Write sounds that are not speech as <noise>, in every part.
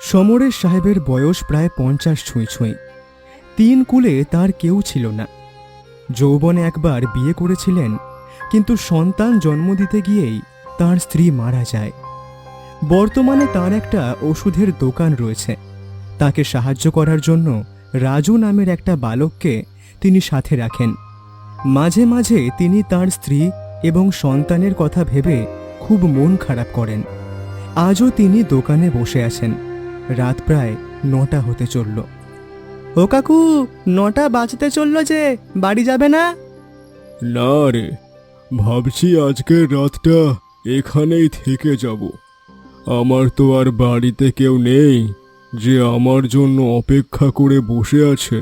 সমরেশ সাহেবের বয়স প্রায় পঞ্চাশ ছুঁই ছুঁই। তিন কুলে তার কেউ ছিল না। যৌবনে একবার বিয়ে করেছিলেন, কিন্তু সন্তান জন্ম দিতে গিয়েই তার স্ত্রী মারা যায়। বর্তমানে তার একটা ওষুধের দোকান রয়েছে। তাকে সাহায্য করার জন্য রাজু নামের একটা বালককে তিনি সাথে রাখেন। মাঝে মাঝে তিনি তার স্ত্রী এবং সন্তানের কথা ভেবে খুব মন খারাপ করেন। আজও তিনি দোকানে বসে আছেন। রাত প্রায় নটা হতে চলল। ও কাকু নটা বাজতে চলল যে বাড়ি যাবে না? না রে ভাবছি আজকের রাতটা এখানেই থেকে যাব। আমার তো আর বাড়িতে কেউ নেই যে আমার জন্য অপেক্ষা করে বসে আছে।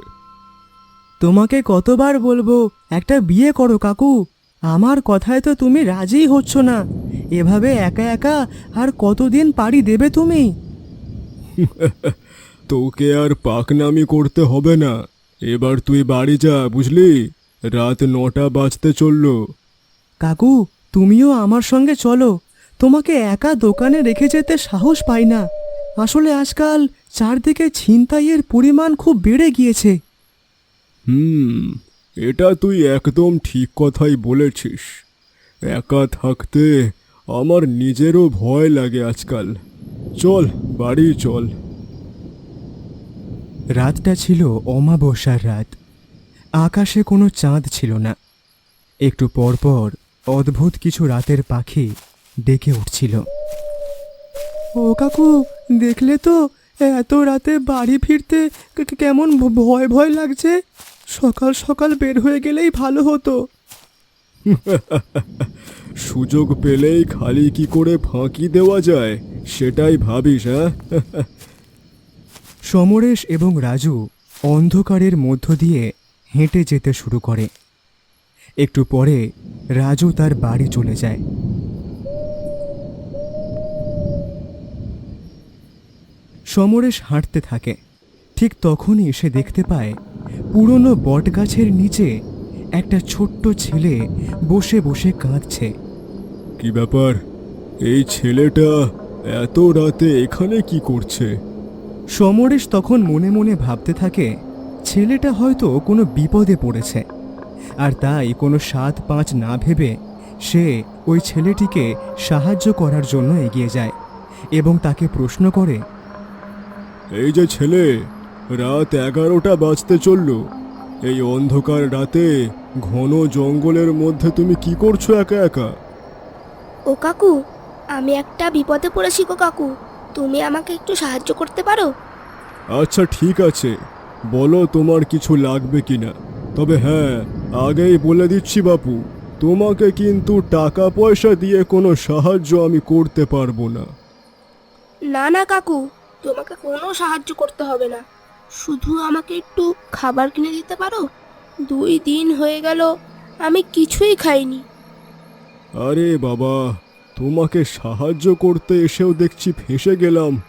তোমাকে কতবার বলব একটা বিয়ে করো কাকু। আমার কথায় তো তুমি রাজিই হচ্ছ না। এভাবে একা একা আর কতদিন পাড়ি দেবে তুমি? <laughs> তোকে আর পাকনামি করতে হবে না। এবার তুই বাড়ি যা বুঝলি? রাত নটা বাজতে চলল। কাকু তুমিও আমার সঙ্গে চলো। তোমাকে একা দোকানে রেখে যেতে সাহস পাই না। আসলে আজকাল চারদিকে ছিনতাইয়ের পরিমাণ খুব বেড়ে গিয়েছে। হুম এটা তুই একদম ঠিক কথাই বলেছিস। একা থাকতে আমার নিজেরও ভয় লাগে আজকাল। চল বাড়ি চল। রাতটা ছিল অমাবস্যার রাত। আকাশে কোনো চাঁদ ছিল না। একটু পরপর অদ্ভুত কিছু রাতের পাখি ডেকে উঠছিল। ও কাকু দেখলে তো এত রাতে বাড়ি ফিরতে কেমন ভ- ভয় ভয় লাগছে। সকাল সকাল বের হয়ে গেলেই ভালো হতো। <laughs> সুযোগ পেলেই খালি কি করে ফাঁকি দেওয়া যায়? সেটাই ভাবিস হ্যাঁ? <laughs> সমরেশ এবং রাজু অন্ধকারের মধ্য দিয়ে হেঁটে যেতে শুরু করে। একটু পরে রাজু তার বাড়ি চলে যায়। সমরেশ হাঁটতে থাকে। ঠিক তখনই সে দেখতে পায় পুরনো বটগাছের নিচে একটা ছোট্ট ছেলে বসে বসে কাঁদছে। কি ব্যাপার? এই ছেলেটা এত রাতে এখানে কি করছে? সমরেশ তখন মনে মনে ভাবতে থাকে ছেলেটা হয়তো কোনো বিপদে পড়েছে। আর তাই কোনো সাত পাঁচ না ভেবে সে ওই ছেলেটিকে সাহায্য করার জন্য এগিয়ে যায় এবং তাকে প্রশ্ন করে এই যে ছেলে রাত এগারোটা বাজতে চলল। এই অন্ধকার রাতে ঘন জঙ্গলের মধ্যে তুমি কি করছ একা একা? ও কাকু আমি একটা বিপদে পড়েছি গো কাকু। তুমি আমাকে একটু সাহায্য করতে পারো? আচ্ছা ঠিক আছে। বলো তোমার কিছু লাগবে কিনা। তবে হ্যাঁ আগেই বলে দিচ্ছি বাপু তোমাকে কিন্তু টাকা পয়সা দিয়ে কোনো সাহায্য আমি করতে পারব না। না না কাকু তোমাকে কোনো সাহায্য করতে হবে না। শুধু আমাকে একটু খাবার কিনে দিতে পারো? দুই দিন হয়ে গেল আমি কিছুই খাইনি। আরে বাবা, তোমাকে সাহায্য করতে এসেও দেখছি ফেসে গেলাম।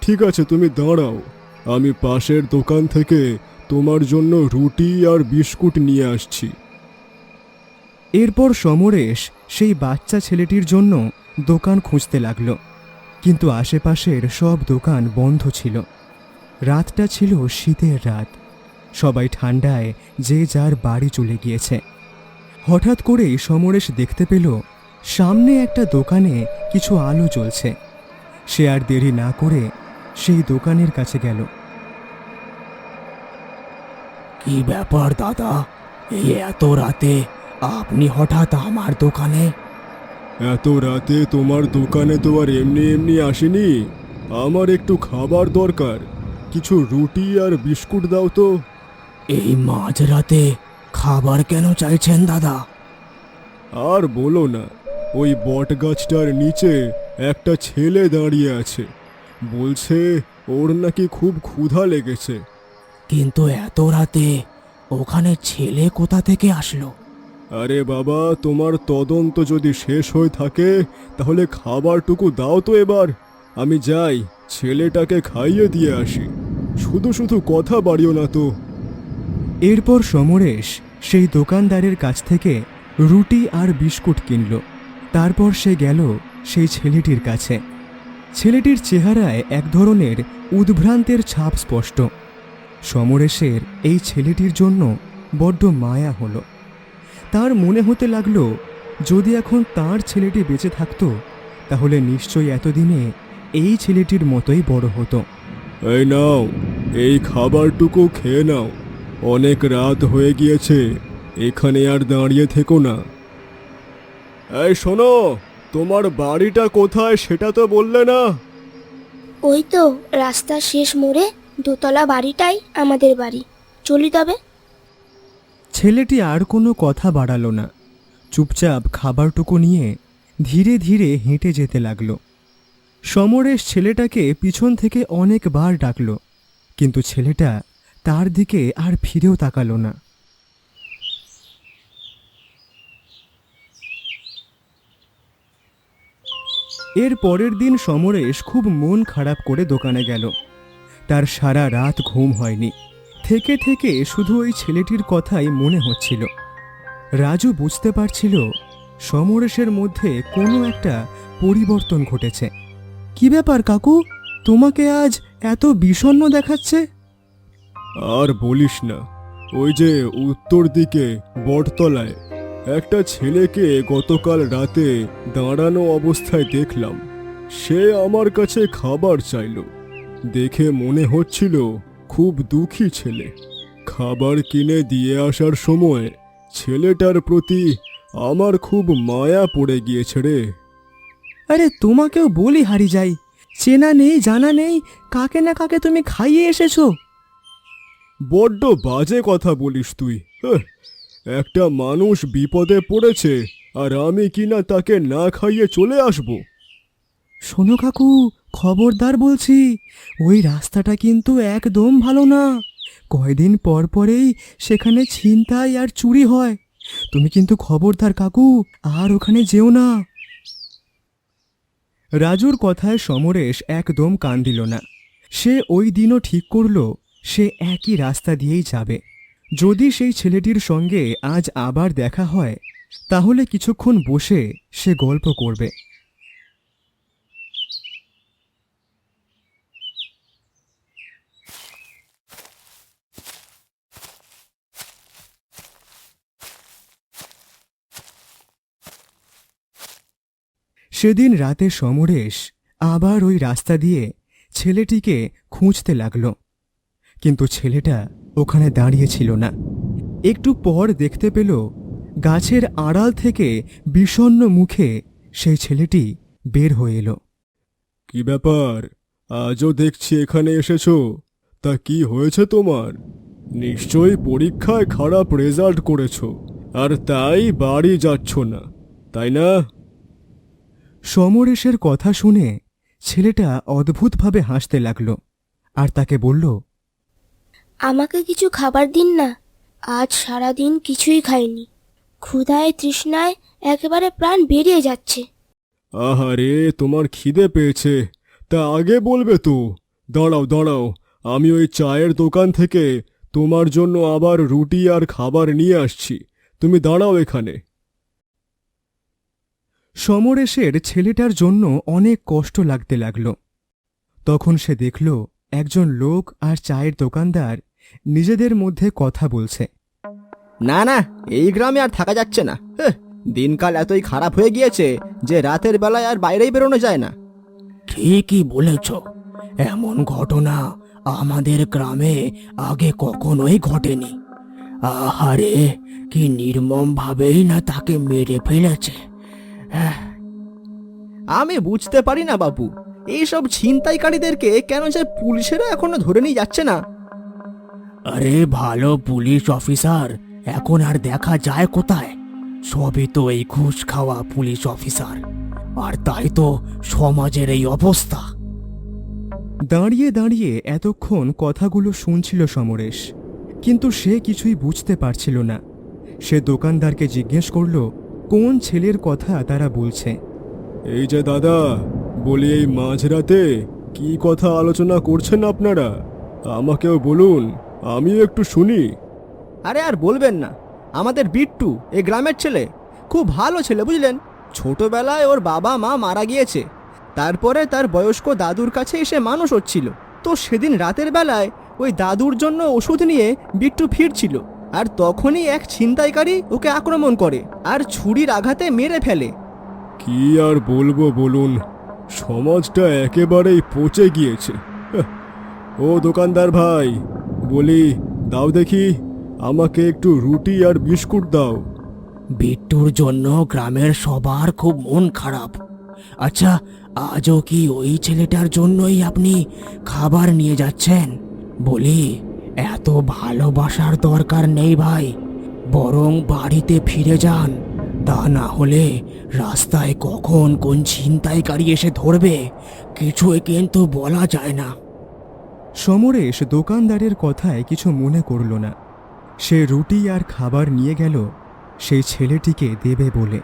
ঠিক আছে, তুমি দাঁড়াও। আমি পাশের দোকান থেকে তোমার জন্য রুটি আর বিস্কুট নিয়ে আসছি। এরপর সমরেশ সেই বাচ্চা ছেলেটির জন্য দোকান খুঁজতে লাগল। কিন্তু আশেপাশের সব দোকান বন্ধ ছিল। রাতটা ছিল শীতের রাত। সবাই ঠান্ডায় যে যার বাড়ি চলে গিয়েছে। হঠাৎ করেই সমরেশ দেখতে পেল সামনে একটা দোকানে কিছু আলো জ্বলছে। সে আর দেরি না করে সেই দোকানের কাছে গেল। কি ব্যাপার দাদা? এই এত রাতে আপনি হঠাৎ আমার দোকানে? এত রাতে তোমার দোকানে তো আর এমনি এমনি আসেনি। আমার একটু খাবার দরকার। কিছু রুটি আর বিস্কুট দাও তো। এই মাঝরাতে খাবার কেন চাইছেন দাদা? আর বলো না ওই বট গাছটার নিচে একটা ছেলে দাঁড়িয়ে আছে। বলছে ওর নাকি খুব ক্ষুধা লেগেছে। কিন্তু এত রাতে ওখানে ছেলে কোথা থেকে আসলো? আরে বাবা তোমার তদন্ত যদি শেষ হয়ে থাকে তাহলে খাবারটুকু দাও তো এবার। আমি যাই ছেলেটাকে খাইয়ে দিয়ে আসি। শুধু শুধু কথা বাড়িও না তো। এরপর সমরেশ সেই দোকানদারের কাছ থেকে রুটি আর বিস্কুট কিনল। তারপর সে গেল সেই ছেলেটির কাছে। ছেলেটির চেহারায় এক ধরনের উদ্ভ্রান্তের ছাপ স্পষ্ট। সমরেশের এই ছেলেটির জন্য বড্ড মায়া হলো। তার মনে হতে লাগল, যদি এখন তার ছেলেটি বেঁচে থাকতো, তাহলে নিশ্চয়ই এতদিনে এই ছেলেটির মতোই বড় হতো। এই নাও, এই খাবারটুকু খেয়ে নাও। অনেক রাত হয়ে গিয়েছে এখানে আর দাঁড়িয়ে থেকো না। এই শোনো তোমার বাড়িটা কোথায় সেটা তো বললে না। ওই তো রাস্তার শেষ মোড়ে দোতলা বাড়িটাই আমাদের বাড়ি। চলি তবে। ছেলেটি আর কোনো কথা বাড়ালো না। চুপচাপ খাবারটুকু নিয়ে ধীরে ধীরে হেঁটে যেতে লাগল। সমরেশ ছেলেটাকে পিছন থেকে অনেকবার ডাকলো কিন্তু ছেলেটা তার দিকে আর ফিরেও তাকালো না। এর পরের দিন সমরেশ খুব মন খারাপ করে দোকানে গেল। তার সারা রাত ঘুম হয়নি। থেকে থেকে শুধু ওই ছেলেটির কথাই মনে হচ্ছিল। রাজু বুঝতে পারছিল সমরেশের মধ্যে কোনো একটা পরিবর্তন ঘটেছে। কি ব্যাপার কাকু? তোমাকে আজ এত বিষণ্ণ দেখাচ্ছে? আর বলিস না, ওই যে উত্তর দিকে বটতলায় একটা ছেলেকে গতকাল রাতে দাঁড়ানো অবস্থায় দেখলাম। সে আমার কাছে খাবার চাইলো। দেখে মনে হচ্ছিল খুব দুঃখী ছেলে। খাবার কিনে দিয়ে আসার সময় ছেলেটার প্রতি আমার খুব মায়া পড়ে গিয়েছে রে। আরে তোমাকেও বলি হারি যাই চেনা নেই, জানা নেই, কাকে না কাকে তুমি খাইয়ে এসেছ? বড্ড বাজে কথা বলিস তুই। হ্যাঁ, একটা মানুষ বিপদে পড়েছে আর আমি কিনা তাকে না খাইয়ে চলে আসব। শোনো কাকু খবরদার বলছি ওই রাস্তাটা কিন্তু একদম ভালো না। কয়দিন পর পরেই সেখানে ছিনতাই আর চুরি হয়। তুমি কিন্তু খবরদার কাকু আর ওখানে যেও না। রাজুর কথায় সমরেশ একদম কান দিল না। সে ওই দিনও ঠিক করল সে একই রাস্তা দিয়েই যাবে। যদি সেই ছেলেটির সঙ্গে আজ আবার দেখা হয়, তাহলে কিছুক্ষণ বসে সে গল্প করবে। সেদিন রাতে সমরেশ আবার ওই রাস্তা দিয়ে ছেলেটিকে খুঁজতে লাগল। কিন্তু ছেলেটা ওখানে দাঁড়িয়েছিল না। একটু পর দেখতে পেল গাছের আড়াল থেকে বিষণ্ণ মুখে সেই ছেলেটি বের হয়ে এলো। কি ব্যাপার? আজও দেখছি এখানে এসেছ। তা কি হয়েছে তোমার? নিশ্চয়ই পরীক্ষায় খারাপ রেজাল্ট করেছ আর তাই বাড়ি যাচ্ছ না তাই না? সমরেশের কথা শুনে ছেলেটা অদ্ভুতভাবে হাসতে লাগল আর তাকে বলল আমাকে কিছু খাবার দিন না। আজ সারা দিন কিছুই খাইনি। ক্ষুধায় তৃষ্ণায় একেবারে প্রাণ বেরিয়ে যাচ্ছে। আহারে, তোমার খিদে পেয়েছে। তা আগে বলবে তো। দাঁড়াও দাঁড়াও। আমি ওই চায়ের দোকান থেকে তোমার জন্য আবার রুটি আর খাবার নিয়ে আসছি। তুমি দাঁড়াও এখানে। সমরেশের ছেলেটার জন্য অনেক কষ্ট লাগতে লাগল। তখন সে দেখল, একজন লোক আর চায়ের দোকানদার নিজেদের মধ্যে কথা বলছে। না না এই গ্রামে আর থাকা যাচ্ছে না। হেহ, দিনকাল এতই খারাপ হয়ে গিয়েছে যে রাতের বেলায় আর বাইরেই বেরোনো যায় না। ঠিকই বলেছ। এমন ঘটনা আমাদের গ্রামে আগে কখনোই ঘটেনি। আহারে কি নির্মম ভাবেই না তাকে মেরে ফেলেছে। আমি বুঝতে পারি না বাবু এইসব ছিনতাইকারীদেরকে কেন যে পুলিশেরা এখনও ধরে নিয়ে যাচ্ছে না? আরে ভালো পুলিশ অফিসার এখন আর দেখা যায় কোথায়? সবই তো এই ঘুষ খাওয়া পুলিশ অফিসার আর তাই তো সমাজের এই অবস্থা। দাঁড়িয়ে দাঁড়িয়ে এতক্ষণ কথাগুলো শুনছিল সমরেশ কিন্তু সে কিছুই বুঝতে পারছিল না। সে দোকানদারকে জিজ্ঞেস করল কোন ছেলের কথা তারা বলছে? এই যে দাদা বলি এই মাঝরাতে কি কথা আলোচনা করছেন আপনারা? আমাকেও বলুন। আমিও একটু শুনি। আরে আর বলবেন না আমাদের বিট্টু এ গ্রামের ছেলে খুব ভালো ছেলে বুঝলেন? ছোটবেলায় ওর বাবা মা মারা গিয়েছে তারপরে তার বয়স্ক দাদুর কাছে এসে মানুষ হচ্ছিল। তো সেদিন রাতের বেলায় ওই দাদুর জন্য ওষুধ নিয়ে বিট্টু ফিরছিল আর তখনই এক ছিনতাইকারী ওকে আক্রমণ করে আর ছুরির আঘাতে মেরে ফেলে। কি আর বলব বলুন সমাজটা একেবারেই পচে গিয়েছে। ও দোকানদার ভাই বলি, দাও দেখি, আমাকে একটু রুটি আর বিস্কুট দাও। বিট্টুর জন্য গ্রামের সবার খুব মন খারাপ। আচ্ছা আজও কি ওই ছেলেটার জন্যই আপনি খাবার নিয়ে যাচ্ছেন? বলি, এত ভালোবাসার দরকার নেই ভাই। বরং বাড়িতে ফিরে যান, তা না হলে রাস্তায় কখন কোন ছিনতাইকারী এসে ধরবে, কিছুই কিন্তু বলা যায় না। সমরেশ দোকানদারের কথায় কিছু মনে করল না। সে রুটি আর খাবার নিয়ে গেল সেই ছেলেটিকে দেবে বলে।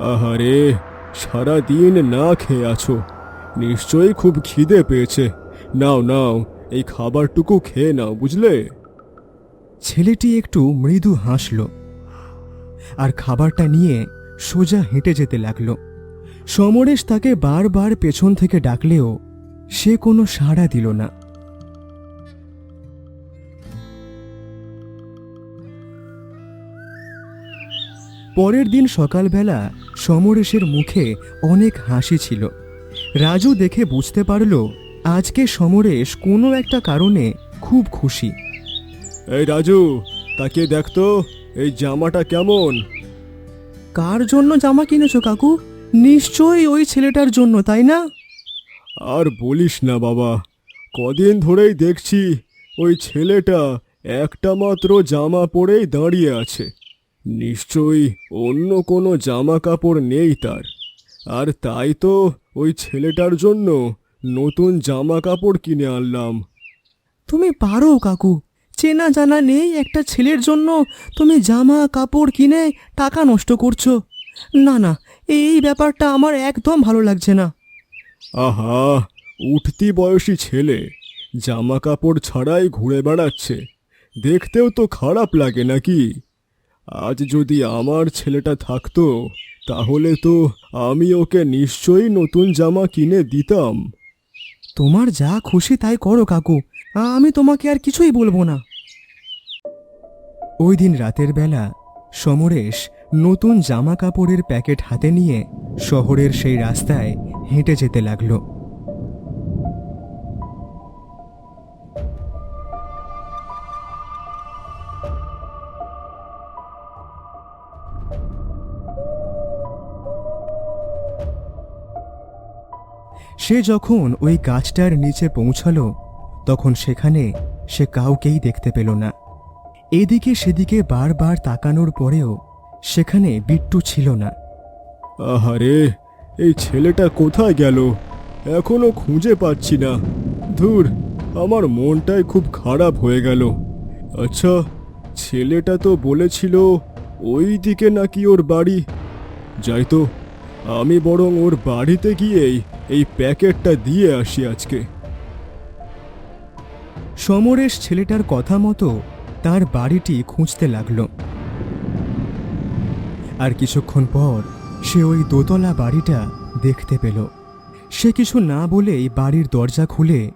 আহারে সারা দিন না খেয়ে আছো। নিশ্চয়ই খুব খিদে পেয়েছে। নাও নাও। এই খাবারটুকু খেয়ে নাও, বুঝলে? ছেলেটি একটু মৃদু হাসল আর খাবারটা নিয়ে সোজা হেঁটে যেতে লাগল। সমরেশ তাকে বারবার পেছন থেকে ডাকলেও সে কোনো সাড়া দিল না। পরের দিন সকালবেলা সমরেশের মুখে অনেক হাসি ছিল। রাজু দেখে বুঝতে পারল আজকে সমরেশ কোনো একটা কারণে খুব খুশি। এই রাজু তাকে দেখতো এই জামাটা কেমন? কার জন্য জামা কিনেছো কাকু? নিশ্চয়ই ওই ছেলেটার জন্য তাই না? আর বলিস না বাবা কদিন ধরেই দেখছি ওই ছেলেটা একটা মাত্র জামা পরেই দাঁড়িয়ে আছে। নিশ্চয়ই অন্য কোনো জামা কাপড় নেই তার। আর তাই তো ওই ছেলেটার জন্য নতুন জামা কাপড় কিনে আনলাম। তুমি পারো কাকু চেনা জানা নেই একটা ছেলের জন্য তুমি জামা কাপড় কিনে টাকা নষ্ট করছ। না না এই ব্যাপারটা আমার একদম ভালো লাগছে না। আহা উঠতি বয়সী ছেলে জামা কাপড় ছাড়াই ঘুরে বেড়াচ্ছে দেখতেও তো খারাপ লাগে নাকি? আজ যদি আমার ছেলেটা থাকতো তাহলে তো আমি ওকে নিশ্চয়ই নতুন জামা কিনে দিতাম। তোমার যা খুশি তাই করো, কাকু। আমি তোমাকে আর কিছুই বলব না। ওই দিন রাতের বেলা সমরেশ নতুন জামা কাপড়ের প্যাকেট হাতে নিয়ে শহরের সেই রাস্তায় হেঁটে যেতে লাগল। সে যখন ওই গাছটার নিচে পৌঁছালো, তখন সেখানে সে কাউকেই দেখতে পেল না। এদিকে সেদিকে বারবার তাকানোর পরেও সেখানে বিট্টু ছিল না। আহারে, এই ছেলেটা কোথায় গেল? এখনও খুঁজে পাচ্ছি না। ধুর, আমার মনটাই খুব খারাপ হয়ে গেল। আচ্ছা ছেলেটা তো বলেছিল ওই দিকে নাকি ওর বাড়ি। যাই তো, আমি বরং ওর বাড়িতে গিয়েই এই প্যাকেটটা দিয়ে আসি আজকে। সমরেশ ছেলেটার কথা মতো তার বাড়িটি খুঁজতে লাগল। আর কিছুক্ষণ পর সে ওই দোতলা বাড়িটা দেখতে পেল। সে কিছু না বলেই বাড়ির দরজা খুলে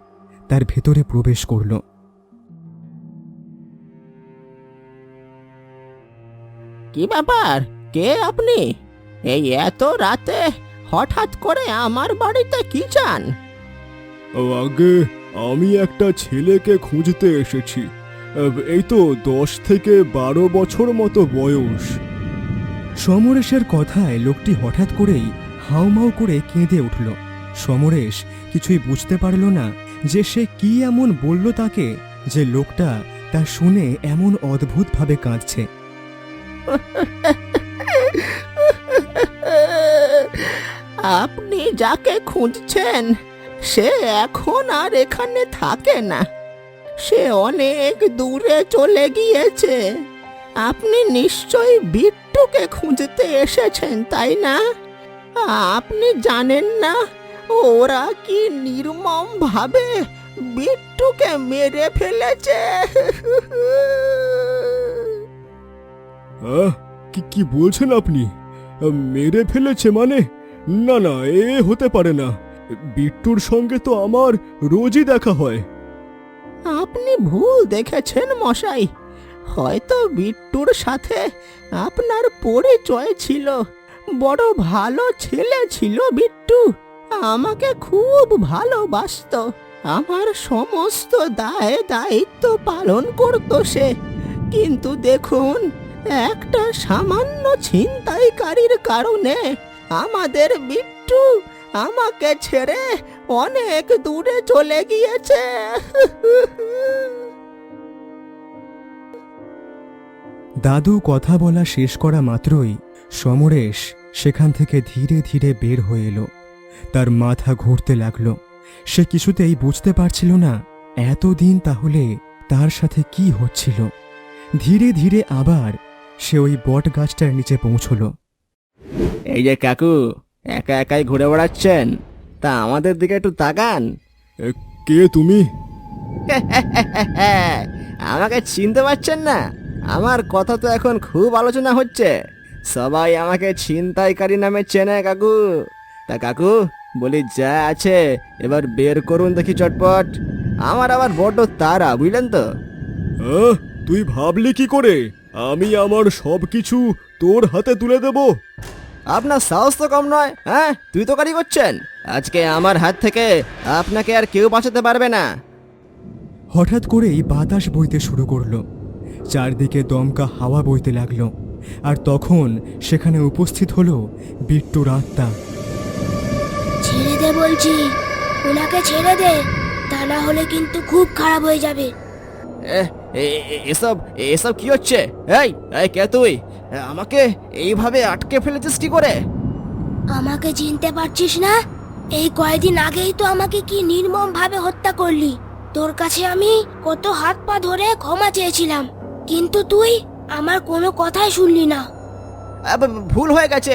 তার ভেতরে প্রবেশ করল। কি ব্যাপার? কে আপনি? এই এত রাতে হঠাৎ করে আমার বাড়িতে কি চান? আগে আমি একটা ছেলেকে খুঁজতে এসেছি। এই তো দশ থেকে বারো বছর মতো বয়স। সমরেশের কথায় লোকটি হঠাৎ করেই হাউমাউ করে কেঁদে উঠল। সমরেশ কিছুই বুঝতে পারল না যে সে কি এমন বলল তাকে যে লোকটা তা শুনে এমন অদ্ভুতভাবে কাঁদছে। <laughs> আপনি যাকে খুঁজছেন, সে এখন আর এখানে থাকে না। সে অনেক দূরে চলে গিয়েছে। আপনি নিশ্চয়ই বিট্টুকে খুঁজতে এসেছেন, তাই না? আপনি জানেন না, ওরা কি নির্মম ভাবে বিট্টুকে মেরে ফেলেছে। কি কি বলছেন আপনি? মেরে ফেলেছে মানে? না না, এ হতে পারে না। বিট্টুর সঙ্গে তো আমার রোজই দেখা হয়। আপনি ভুল দেখেছেন, মশাই। হয়তো বিট্টুর সাথে আপনার পরিচয় ছিল। বড় ভালো ছেলে ছিল বিট্টু। আমাকে খুব ভালোবাসত। আমার সমস্ত দায়, দায়িত্ব পালন করতো সে। কিন্তু দেখুন, একটা সামান্য ছিনতাইকারীর কারণে আমাদের বিট্টু আমাকে ছেড়ে অনেক দূরে চলে গিয়েছে। দাদু কথা বলা শেষ করা মাত্রই সমরেশ সেখান থেকে ধীরে ধীরে বের হয়ে এলো। তার মাথা ঘুরতে লাগল। সে কিছুতেই বুঝতে পারছিল না এতদিন তাহলে তার সাথে কি হচ্ছিল। ধীরে ধীরে আবার সে ওই বট গাছটার নিচে পৌঁছলো। এই যে কাকু একা একাই ঘুরে বেড়াচ্ছেন? তা আমাদের দিকে একটু তাকান। কে তুমি? <laughs> আমাকে চিনতে পারছেন না? আমার কথা তো এখন খুব আলোচনা হচ্ছে। সবাই আমাকে ছিনতাইকারী নামে চেনে কাকু। তা কাকু বলি যা আছে এবার বের করুন দেখি চটপট। আমার আবার বড্ড তারা বুঝলেন তো? তুই ভাবলি কি করে? আমি আমার সব কিছু তোর হাতে তুলে দেব। আপনার সাহস তো কম নয় হ্যাঁ? তুই তো কারি করছেন। আজকে আমার হাত থেকে আপনাকে আর কেউ বাঁচাতে পারবে না। হঠাৎ করেই বাতাস বইতে শুরু করল। চারদিকে দমকা হাওয়া বইতে লাগল। আর তখন সেখানে উপস্থিত হলো বিট্টুর আত্মা। ছেড়ে দে বলছি। ওনাকে ছেড়ে দে। তা না হলে কিন্তু খুব খারাপ হয়ে যাবে। এ, এ- এ- এসব এসব কি হচ্ছে? এই এই কে তুই? আমাকে এইভাবে আটকে ফেলেছিস কি করে? আমাকে চিনতে পারছিস না? এই কয়েকদিন আগেই তো আমাকে কি নির্মম ভাবে হত্যা করলি। তোর কাছে আমি কত হাত পা ধরে ক্ষমা চেয়েছিলাম কিন্তু তুই আমার কোনো কথাই শুনলি না। ভুল হয়ে গেছে।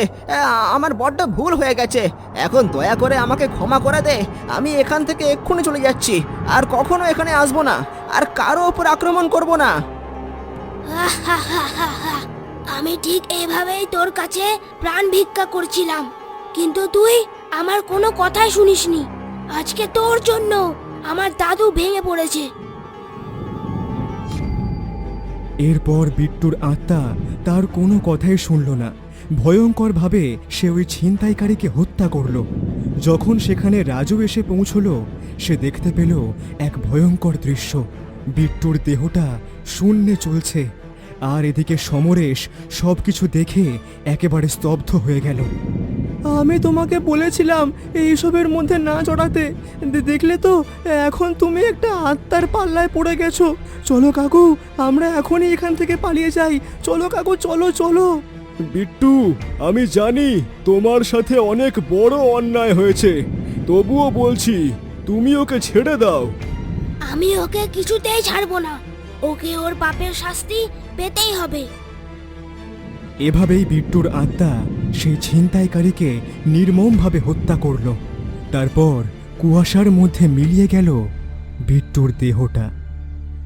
আমার বড্ড ভুল হয়ে গেছে। এখন দয়া করে আমাকে ক্ষমা করে দে। আমি এখান থেকে এক্ষুনি চলে যাচ্ছি। আর কখনো এখানে আসব না। আর কারও উপর আক্রমণ করব না। আমি ঠিক এইভাবেই তোর কাছে প্রাণ ভিক্ষা করছিলাম। কিন্তু তুই আমার কোনো কথাই শুনিসনি। আজকে তোর জন্য আমার দাদু ভেঙে পড়েছে। এরপর বিট্টুর আত্মা তার কোনো কথাই শুনল না। ভয়ঙ্করভাবে সে ওই ছিনতাইকারীকে হত্যা করল। যখন সেখানে রাজু এসে পৌঁছল, সে দেখতে পেল এক ভয়ঙ্কর দৃশ্য। বিট্টুর দেহটা শূন্যে চলছে। আর এদিকে সমরেশ সব কিছু দেখে একেবারে স্তব্ধ হয়ে গেল। আমি তোমাকে বলেছিলাম এইসবের মধ্যে না জড়াতে। দে- দেখলে তো এখন তুমি একটা আত্মার পাল্লায় পড়ে গেছো। চলো কাকু আমরা এখনই এখান থেকে পালিয়ে যাই। চলো কাকু চলো চলো। বিট্টু আমি জানি তোমার সাথে অনেক বড় অন্যায় হয়েছে। তবুও বলছি তুমি ওকে ছেড়ে দাও। আমি ওকে কিছুতেই ছাড়বো না। ওকে ওর পাপের শাস্তি পেতেই হবে। এভাবেই বিট্টুর আত্মা সেই ছিনতাইকারীকে নির্মমভাবে হত্যা করল। তারপর কুয়াশার মধ্যে মিলিয়ে গেল বিট্টুর দেহটা।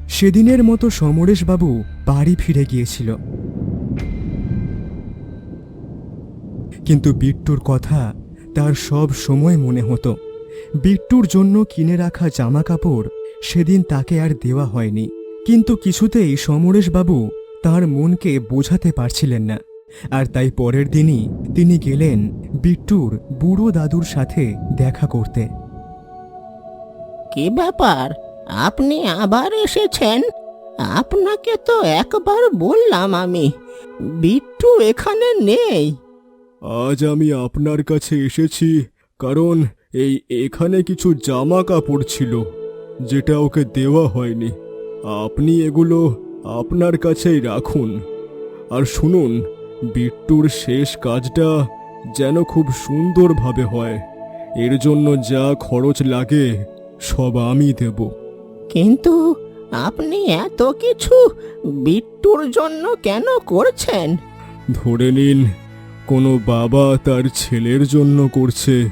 সেদিনের মতো সমরেশবাবু বাড়ি ফিরে গিয়েছিল। কিন্তু বিট্টুর কথা তার সব সময় মনে হতো। বিট্টুর জন্য কিনে রাখা জামা কাপড় সেদিন তাকে আর দেওয়া হয়নি। কিন্তু কিছুতেই সমরেশবাবু তার মনকে বোঝাতে পারছিলেন না। আর তাই পরের দিনই তিনি গেলেন বিট্টুর বুড়ো দাদুর সাথে দেখা করতে। কি ব্যাপার? আপনি আবার এসেছেন? আপনাকে তো একবার বললাম আমি। বিট্টু এখানে নেই। আজ আমি আপনার কাছে এসেছি কারণ এই এখানে কিছু জামা কাপড় ছিল যেটা ওকে দেওয়া হয়নি। আপনি এগুলো আপনার কাছেই রাখুন। আর শুনুন বিট্টুর শেষ কাজটা যেন খুব সুন্দরভাবে হয়। এর জন্য যা খরচ লাগে সব আমি দেব। কিন্তু আপনি এত কিছু বিট্টুর জন্য কেন করছেন? ধরে নিন কোনো বাবা তার ছেলের জন্য করছে।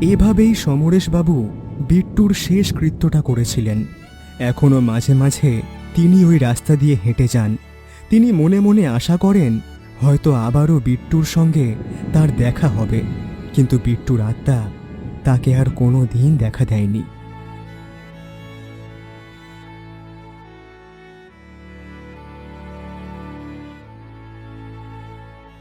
এভাবেই সমরেশবাবু বিট্টুর শেষ কৃত্যটা করেছিলেন। এখনও মাঝে মাঝে তিনি ওই রাস্তা দিয়ে হেঁটে যান। তিনি মনে মনে আশা করেন, হয়তো আবারও বিট্টুর সঙ্গে তার দেখা হবে। কিন্তু বিট্টুর আত্মা তাকে আর কোনো দিন দেখা দেয়নি।